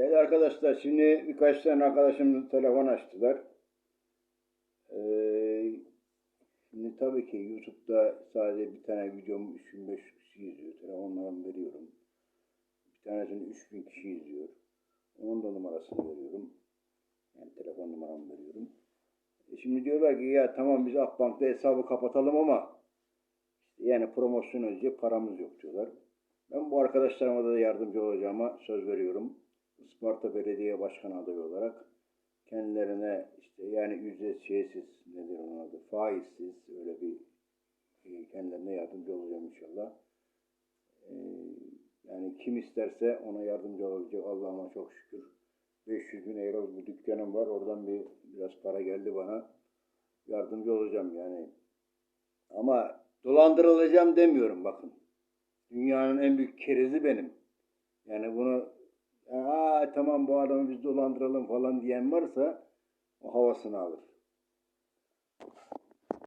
Evet arkadaşlar şimdi birkaç tane arkadaşım telefon açtılar. Ee, şimdi tabii ki YouTube'da sadece bir tane videom 3500 kişi izliyor. Telefonlarımı veriyorum. Bir tanesini 3000 kişi izliyor. Onun da numarasını veriyorum. Yani telefon numaramı veriyorum. E şimdi diyorlar ki ya tamam biz Akbank'ta hesabı kapatalım ama yani promosyon ödeyecek paramız yok diyorlar. Ben bu arkadaşlarıma da yardımcı olacağıma söz veriyorum. Isparta Belediye Başkanı adayı olarak kendilerine işte yani ücretsiz nedir onun adı faizsiz öyle bir e, kendilerine yardımcı olacağım inşallah. E, yani kim isterse ona yardımcı olacak Allah'ıma çok şükür. 500 bin euro bir dükkanım var oradan bir biraz para geldi bana. Yardımcı olacağım yani. Ama dolandırılacağım demiyorum bakın. Dünyanın en büyük kerizi benim. Tamam bu adamı biz dolandıralım falan diyen varsa o havasını alır.